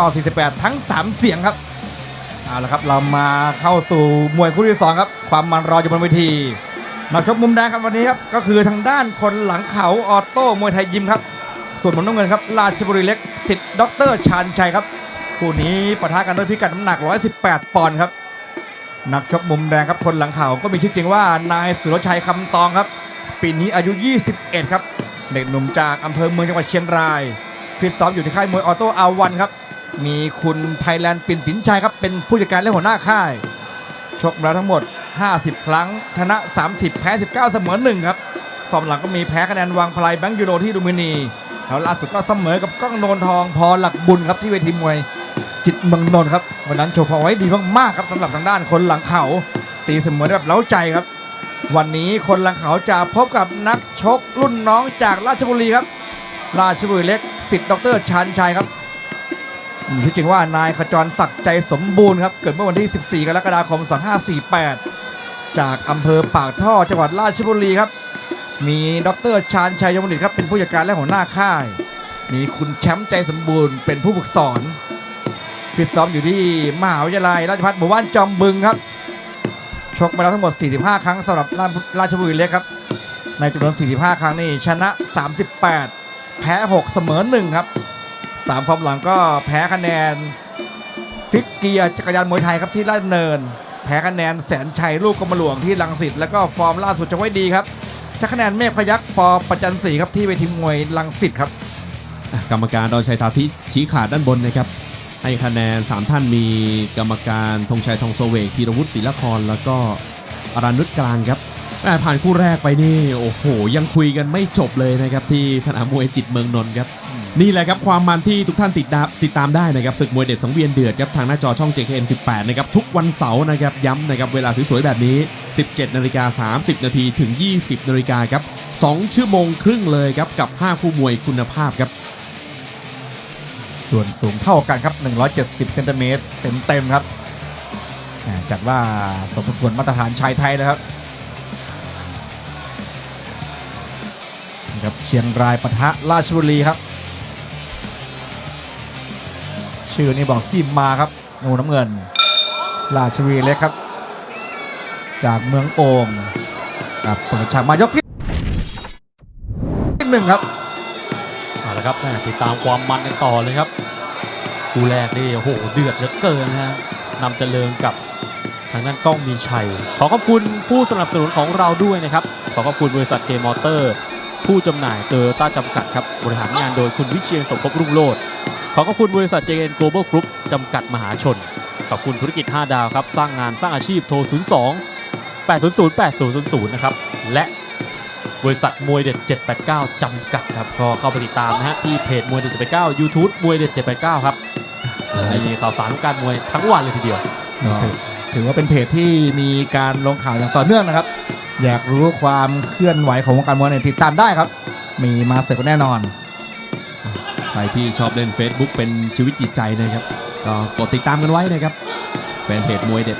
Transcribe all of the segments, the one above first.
ต่อ 48 ทั้ง 3 เสียงครับ เอาละครับ เรามาเข้าสู่มวยคู่ที่สองครับ ความมันรออยู่บนเวทีนักชกมุมแดงครับวันนี้ครับ ก็คือทางด้านคนหลังเขาออโต้มวยไทยยิมครับ ส่วนมุมน้ำเงินครับ ราชบุรีเล็กสิทธิ์ดรชาญชัยครับ คู่นี้ปะทะกันด้วยพิกัดน้ำหนัก 118 ปอนด์ครับ นักชกมุมแดงครับ คนหลังเขาก็มีชื่อจริงว่านายสุรชัยคำตองครับ ปีนี้อายุ 21 ครับ เด็กหนุ่มจากอำเภอเมืองจังหวัดเชียงราย ฟิตซ้อมอยู่ที่ค่ายมวยออโต้อาวันครับ มีคุณไทยแลนด์ปิ่นสินชัยครับเป็นผู้จัดการและหัวหน้าค่าย ชกมาแล้วทั้งหมด 50 ครั้ง ชนะ 30 แพ้ 19 เสมอ1ครับฟอร์มหลังก็มีแพ้คะแนนวางพลายแบงค์ยูโรที่ดูมินีแล้วล่าสุดก็เสมอกับก้องโนนทองพอหลักบุญครับที่เวทีมวยจิตเมืองนนท์ครับวันนั้นโชว์พอไว้ดีมากๆครับสำหรับทางด้านคนหลังเขา ตีเสมอแบบเล้าใจครับ วันนี้คนหลังเขาจะพบกับนักชกรุ่นน้องจากราชบุรีครับ ราชบุรีเล็กสิทธิ์ดรชานชัยครับ มีชื่อจริงว่านายขจรศักดิ์ใจสมบูรณ์ครับ เกิดเมื่อวันที่ 14 กรกฎาคม 2548 จากอำเภอปากท่อจังหวัดราชบุรีครับ มีดรชาญชัยยมนิตครับเป็นผู้จัดการและหัวหน้าค่าย มีคุณแชมป์ใจสมบูรณ์เป็นผู้ฝึกสอนฟิตซ้อมอยู่ที่มหาวิทยาลัยราชภัฏหมู่บ้านจอมบึงครับ ชกมาแล้วทั้งหมด 45 ครั้งสำหรับราราชบุรีเล็กครับ ในจำนวน 45 ครั้งนี่ชนะ 38 แพ้ 6 เสมอ 1 ครับ 3ฟอร์มหลังก็แพ้คะแนนฟิกเกียร์จักรยานมวยไทยครับที่ราชดำเนิน แพ้คะแนนแสนชัยลูกกรมหลวงที่ลังสิตแล้วก็ฟอร์มล่าสุดจะไว้ดีครับชนะคะแนนเมฆพยักปอประจันศรีครับที่เวทีมวยลังสิตครับ กรรมการดอนชัยทาทิชี้ขาดด้านบนนะครับ ให้คะแนน 3 ท่านมีกรรมการธงชัยทองโซเวกธีรวุฒิศรีลคร แล้วก็อรันนุชกลางครับ ผ่านคู่แรกไปนี่โอ้โห ยังคุยกันไม่จบเลยนะครับที่สนามมวยจิตเมืองนนท์ครับนี่แหละครับความมันที่ทุกท่านติดตามติดตามได้นะครับศึกมวยเด็ดสังเวียนเดือดครับทางหน้าจอช่อง JKN 18 นะครับทุกวันเสาร์นะครับย้ำนะครับเวลาสวยๆแบบนี้ 17นาฬิกา30 นาทีถึง 20นาฬิกาครับ2ชั่วโมงครึ่งเลยครับกับ 5 คู่มวยคุณภาพครับส่วนสูงเท่ากันครับ 170เซนติเมตรเต็มๆครับอ่าจัดว่าสมส่วนมาตรฐานชายไทยเลยครับ ครับเชียงรายปะทะราชบุรีครับ ชื่อนี่บอกที่มาครับงูน้ำเงิน ราชบุรีเล็กครับ จากเมืองโอ่งครับเปิดฉากมายกที่หนึ่งครับเอาละครับติดตามความมันกันต่อเลยครับคู่แรกนี่โอ้โหเดือดเหลือเกินนะฮะนำเจริญกับทางด้านกล้องมีชัย ขอขอบคุณผู้สนับสนุนของเราด้วยนะครับ ขอขอบคุณบริษัทเคมอเตอร์ ผู้จำหน่ายเตอร์ต้าจำกัดครับบริหารงานโดยคุณวิเชียนสมภพรุ่งโรจน์ขอขอบคุณบริษัท JN Global Group จำกัดมหาชน ขอบคุณธุรกิจ 5 ดาวครับ สร้างงานสร้างอาชีพโทร 02 800 8000 นะครับ และบริษัทมวยเด็ด 789 จำกัดครับ ก็เข้าไปติดตามนะฮะที่เพจมวยเด็ด 789 YouTube มวยเด็ด 789 ครับมีข่าวสารของการมวยทั้งวันเลยทีเดียว ถือถือว่าเป็นเพจที่มีการลงข่าวอย่างต่อเนื่องนะครับ อยากรู้ความเคลื่อนไหวของวงการมวยเนี่ยติดตามได้ครับ มีมาเสร็จแน่นอน ใครที่ชอบเล่น Facebook เป็นชีวิตจิตใจนะครับ ก็กดติดตามกันไว้นะครับแฟนเพจมวยเด็ด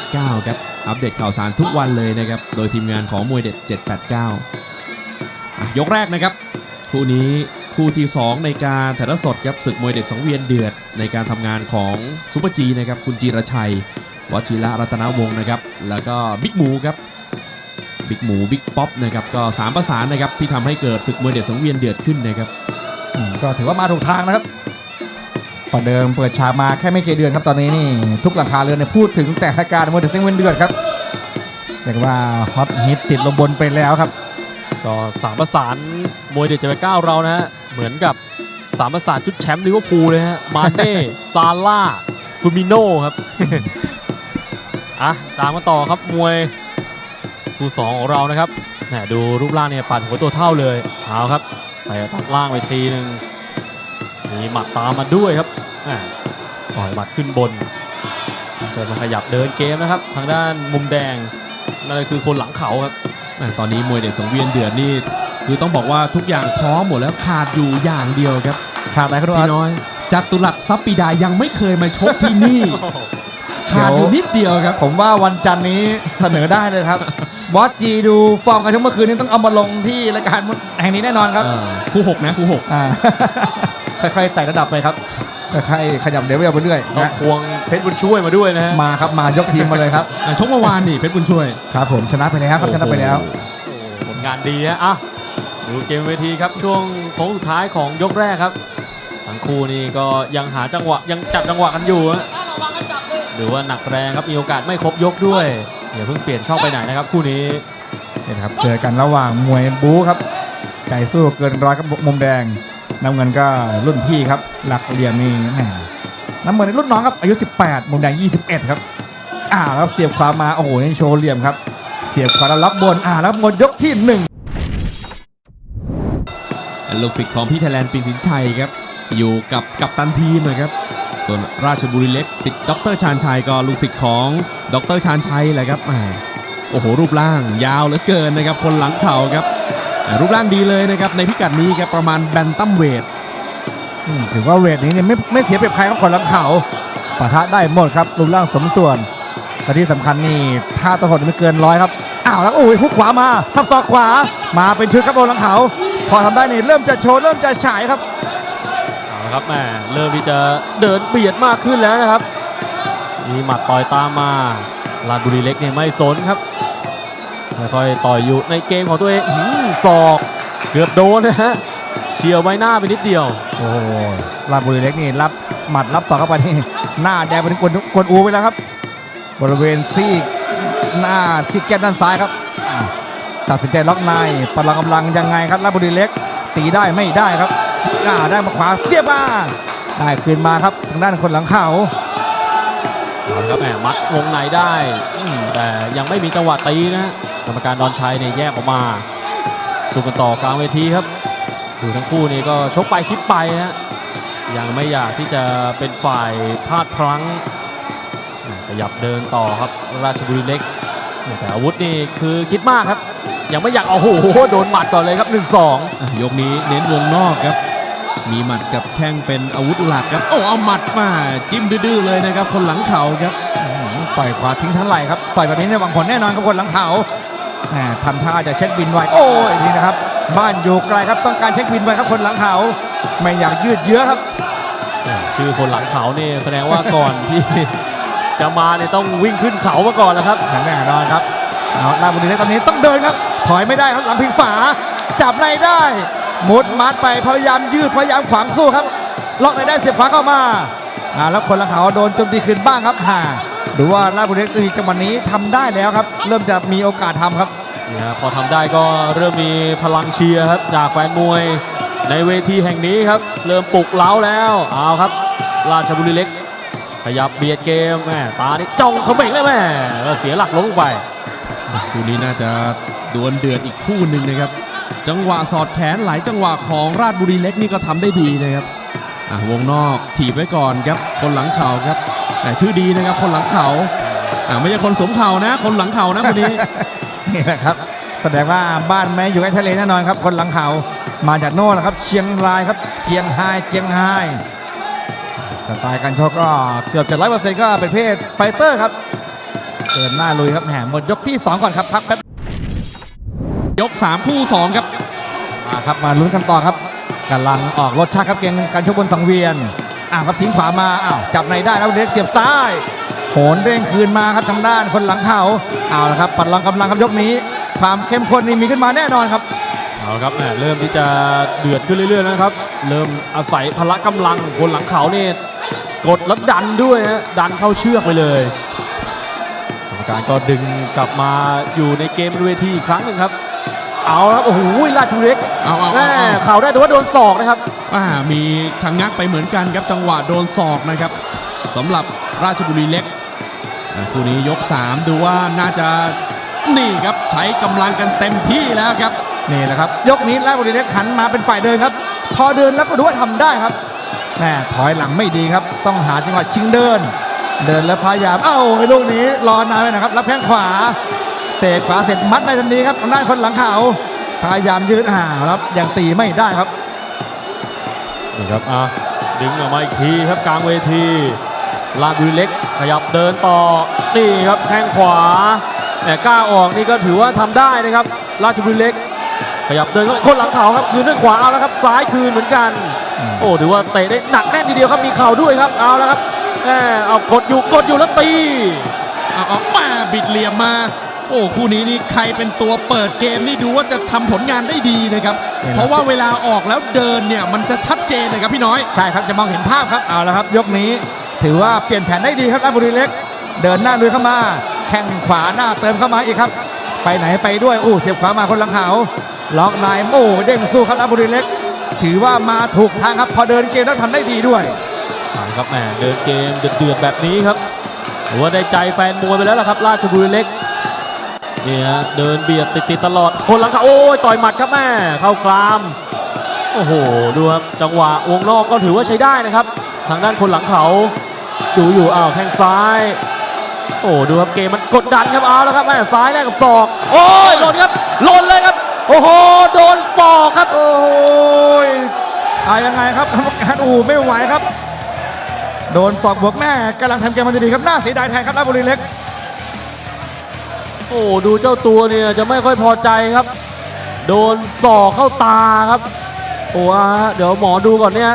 789 ครับ อัปเดตข่าวสารทุกวันเลยนะครับ โดยทีมงานของมวยเด็ด 789 ยกแรกนะครับ คู่นี้คู่ที่ 2 ในการถ่ายทอดสดครับศึกมวยเด็ดสังเวียนเดือด ในการทำงานของซุปเปอร์จีนะครับคุณจีรชัย วชิระรัตนวงศ์นะครับ แล้วก็บิ๊กหมูครับ บิ๊กหมูบิ๊กป๊อปนะครับก็สามประสานนะครับที่ทำให้เกิดศึกมวยเด็ดสังเวียนเดือดขึ้นนะครับอืมก็ถือว่ามาถูกทางนะครับประเดิมเปิดฉากมาแค่ไม่กี่เดือนครับตอนนี้นี่ทุกหลังคาเรือนเนี่ยพูดถึงแต่รายการมวยเดือดเส้นเวนเดือดครับเรียกว่าฮอตฮิตติดลมบนไปแล้วครับ ก็สามประสานมวยเด็ด789เรานะฮะเหมือนกับสามประสานชุดแชมป์ลิเวอร์พูลเลยฮะมาเน่ซาร่าฟูมิโน่ครับอะตามกันต่อครับมวย คู่สองของเรานะครับแหมดูรูปร่างเนี่ยปั่นหัวตัวเท่าเลยเอาครับไปตัดล่างไปทีหนึ่งมีหมัดตามมาด้วยครับแหมปล่อยหมัดขึ้นบนเดินมาขยับเดินเกมนะครับ ทางด้านมุมแดงนั่นก็คือคนหลังเขาครับแม่ตอนนี้มวยเด็ดสังเวียนเดือดนี่คือต้องบอกว่าทุกอย่างพร้อมหมดแล้วขาดอยู่อย่างเดียวครับขาดอะไรครับทุกพี่ท่านน้อยจัตุรัสซับปีดายังไม่เคยมาชกที่นี่ขาดอยู่นิดเดียวครับ ผมว่าวันจันทร์นี้เสนอได้เลยครับ บอสจีดูฟอร์มกันทั้งเมื่อคืนนี้ต้องเอามาลงที่รายการแห่งนี้แน่นอนครับเออคู่หกนะคู่หกอ่าค่อยๆไต่ระดับไปครับค่อยๆขยับเลเวลไปเรื่อยต้องนะควงเพชรบุญช่วยมาด้วยนะฮะมาครับมายกทีมมาเลยครับอะชกเมื่อวานนี่เพชรบุญช่วยครับผมชนะไปแล้วครับชนะไปแล้วโอ้โหผลงานดีฮะอะดูเกมเวทีครับช่วงโค้งสุดท้ายของยกแรกครับทั้งคู่นี่ก็ยังหาจังหวะยังจับจังหวะกันอยู่ฮะหรือว่าหนักแรงครับมีโอกาสไม่ครบยกด้วย อย่าเพิ่งเปลี่ยนช่องไปไหนนะครับ คู่นี้นี่นะครับเจอกันระหว่างมวยบู๊ครับใจสู้เกินร้อยครับมุมแดงน้ำเงินก็รุ่นพี่ครับ หลักเหลี่ยมนี่แหมน้ำเงินนี่รุ่นน้องครับอายุ 18 มุมแดง 21 ครับอ่าแล้วเสียบขวามาโอ้โหนี่โชว์เหลี่ยมครับ เสียบขวาแล้วล็อกบนอ่าแล้วหมดยกที่หนึ่งลูกศิษย์ของพี่ไทยแลนด์ปิงสินชัยครับ อยู่กับกัปตันทีมนะครับ ส่วนราชบุรีเล็กศิษย์ดรชาญชัยก็ลูกศิษย์ของดรชาญชัยแหละครับอ่าโอ้โหรูปร่างยาวเหลือเกินนะครับคนหลังเข่าครับอ่ารูปร่างดีเลยนะครับในพิกัดนี้ครับประมาณแบนตัมเวทอืมถือว่าเวทนี้เนี่ยไม่ไม่เสียเปรียบใครครับคนหลังเขาปะทะได้หมดครับรูปร่างสมส่วนแต่ที่สำคัญนี่ท่าตะหดไม่เกินร้อยครับอ้าวแล้วโอ้ยหุกขวามาทับศอกขวามาเป็นชุดครับโดนหลังเขาพอทำได้นี่เริ่มจะโชว์เริ่มจะฉายครับเอาละครับแม่เริ่มที่จะเดินเบียดมากขึ้นแล้วนะครับ มีหมัดต่อยตามมาลาดบุรีเล็กเนี่ยไม่สนครับค่อยๆต่อยอยู่ในเกมของตัวเองหือศอกเกือบโดนนะฮะเฉียวใบหน้าไปนิดเดียว โอ้โหลาดบุรีเล็กนี่รับหมัดรับศอกเข้าไปนี่หน้าแดงเป็นกวนกวนอูไปแล้วครับ บริเวณซีกหน้าที่แก้มด้านซ้ายครับตัดสินใจล็อกในพลังกำลังยังไงครับลาดบุรีเล็ก ตีได้ไม่ได้ครับได้มาขวาเสียบมาได้คืนมาครับทางด้านคนหลังเขา เอาละครับแหมมัดวงในได้แต่ยังไม่มีจังหวะตีนะกรรมการดอนชัยเนี่ยแยกออกมาสู้กันต่อกลางเวทีครับดูทั้งคู่นี่ก็ชกไปคิดไปฮะยังไม่อยากที่จะเป็นฝ่ายพลาดพลั้งขยับเดินต่อครับราชบุรีเล็ก แต่อาวุธนี่คือคิดมากครับ ยังไม่อยากเอาโอ้โหโดนหมัดก่อนเลยครับ 1-2อะยกนี้เน้นวงนอกครับ มีหมัดกับแข้งเป็นอาวุธหลักครับ โอ้เอาหมัดมาจิ้มดื้อๆเลยนะครับ คนหลังเข่าครับอื้อหือต่อยขวาทิ้งทั้งไหล่ครับต่อยแบบนี้เนี่ยหวังผลแน่นอนครับคนหลังเขาแหมทำท่าจะเช็คบินไว้โอ้ยนี่นะครับ บ้านอยู่ไกลครับต้องการเช็คบินไว้ครับคนหลังเขาไม่อยากยืดเยื้อครับ ชื่อคนหลังเขานี่แสดงว่าก่อนที่จะมาเนี่ยต้องวิ่งขึ้นเขามาก่อนแล้วครับแน่นอนครับเอาลาบุรีเล็กตอนนี้ต้องเดินครับ ถอยไม่ได้ครับหลังพิงฝาจับในได้ มุดมัดไปพยายามยืดพยายามขวางสู้ครับล็อกในได้เสียบขวาเข้ามาอ่าแล้วคนละเขาโดนโจมตีคืนบ้างครับฮ่าดูว่าลาบุรีเล็กในจังหวะนี้ทำได้แล้วครับ เริ่มจะมีโอกาสทำครับนี่ครับพอทำได้ก็เริ่มมีพลังเชียร์ครับจากแฟนมวยในเวทีแห่งนี้ครับ เริ่มปลุกเล้าแล้วเอาครับ ราชบุรีเล็ก ขยับเบียดเกมแม่ตานี่จ้องเขม่งเลยแม่แล้วเสียหลักล้มลงไปคู่นี้น่าจะดวลเดือดอีกคู่หนึ่งนะครับ จังหวะสอดแขนหลายจังหวะของราชบุรีเล็กนี่ก็ทำได้ดีนะครับวงนอกถีบไว้ก่อนครับคนหลังเข่าครับ แต่ชื่อดีนะครับคนหลังเข่าอะไม่ใช่คนสมเข่านะ คนหลังเข่านะคนนี้นี่แหละครับ แสดงว่าบ้านแม่อยู่ใกล้ทะเลแน่นอนครับ คนหลังเขามาจากโน่นแหละครับ เชียงรายครับเชียงไฮ้เชียงไฮ้สไตล์การชกก็เกือบจะร้อยเปอร์เซ็นต์ก็เป็นเพศไฟเตอร์ครับเดินหน้าลุยครับแหมหมดยกที่ 2 ก่อนครับพักแป๊บ ยก 3 คู่ 2 ครับมาครับมาลุ้นกันต่อครับกำลังออกรถชาติครับเกมการชกบนสังเวียนอ้าวครับทิ้งขวามาอ้าวจับในได้แล้วเล็กเสียบซ้ายโหนเด้งคืนมาครับทางด้านคนหลังเขาเอาละครับปัดลังกำลังครับยกนี้ ความเข้มข้นนี่มีขึ้นมาแน่นอนครับเอาละครับแม่เริ่มที่จะเดือดขึ้นเรื่อยๆนะครับ เริ่มอาศัยพละกำลังคนหลังเขาเนี่ยกดแล้วดันด้วยฮะดันเข้าเชือกไปเลยกรรมการก็ดึงกลับมาอยู่ในเกมบนเวทีอีกครั้งหนึ่งครับ เอาละครับโอ้โหราชบุรีเล็กเอาเอาแม่เอาเอาเข่าได้แต่ว่าโดนศอกนะครับอ่ามีชะงงักไปเหมือนกันครับจังหวะโดนศอกนะครับสำหรับราชบุรีเล็กอ่าคู่นี้ยก 3 ดูว่าน่าจะนี่ครับใช้กำลังกันเต็มที่แล้วครับ นี่แหละครับ ยกนี้ราชบุรีเล็กหันมาเป็นฝ่ายเดินครับ พอเดินแล้วก็ดูว่าทำได้ครับแม่ถอยหลังไม่ดีครับ ต้องหาจังหวะชิงเดิน เดินแล้วพยายามเอ้าไอ้ลูกนี้รอนานไปนะครับ รับแข้งขวาเตะขวาเสร็จมัดในทันทีครับทางด้านคนหลังเขาพยายามยืดห่างครับยังตีไม่ได้ครับนี่ครับอะดึงออกมาอีกทีครับกลางเวทีลาดบุรีเล็กขยับเดินต่อนี่ครับแข้งขวาแต่กล้าออกนี่ก็ถือว่าทำได้นะครับ ราชบุรีเล็ก ขยับเดินเข้าคนหลังเขาครับคืนด้วยขวาเอาแล้วครับซ้ายคืนเหมือนกันออืมโอ้ถือว่าเตะได้หนักแน่นทีเดียวครับมีเข่าด้วยครับเอาแล้วครับแหมเอากดอยู่กดอยู่แล้วตีเอาเอามาบิดเหลี่ยมมา โอ้คู่นี้นี่ใครเป็นตัวเปิดเกมนี่ดูว่าจะทำผลงานได้ดีนะครับ เพราะว่าเวลาออกแล้วเดินเนี่ยมันจะชัดเจนเลยครับพี่น้อย ใช่ครับจะมองเห็นภาพครับเอาละครับ ยกนี้ ถือว่าเปลี่ยนแผนได้ดีครับราชบุรีเล็ก เดินหน้าลุยเข้ามา แข้งขวาหน้าเติมเข้ามาอีกครับ ไปไหนไปด้วยอู้เสียบขวามาคนหลังเขาล็อกนายโอ้เด้งสู้ครับราชบุรีเล็ก ถือว่ามาถูกทางครับ พอเดินเกมแล้วทำได้ดีด้วยเอาละครับแหมเดินเกมเดือดๆแบบนี้ครับถือว่าได้ใจแฟนมวยไปแล้วล่ะครับ ราชบุรีเล็ก เนี่ยเดินเบียดติดๆตลอดคนหลังเขาโอ้ยต่อยหมัดครับแม่เข้ากราม โอ้โหดูครับจังหวะวงนอกก็ถือว่าใช้ได้นะครับ ทางด้านคนหลังเขาดูอยู่อ้าวแข้งซ้าย โอ้ดูครับเกมมันกดดันครับเอาแล้วครับแม่ซ้ายแลกกับศอก โอ้ยหล่นครับหล่นเลยครับ โอ้โหโดนศอกครับ โอ้ยอายังไงครับกรรมการอู่ไม่ไหวครับ โดนศอกบวกแม่กำลังทำเกมมันดีครับน่าเสียดายแทนครับราบุรีเล็ก อ้ดูเจ้าตัวเนี่ยจะไม่ค่อยพอใจครับ โดนสอกเข้าตาครับโอ้เดี๋ยวหมอดูก่อนเนี่ย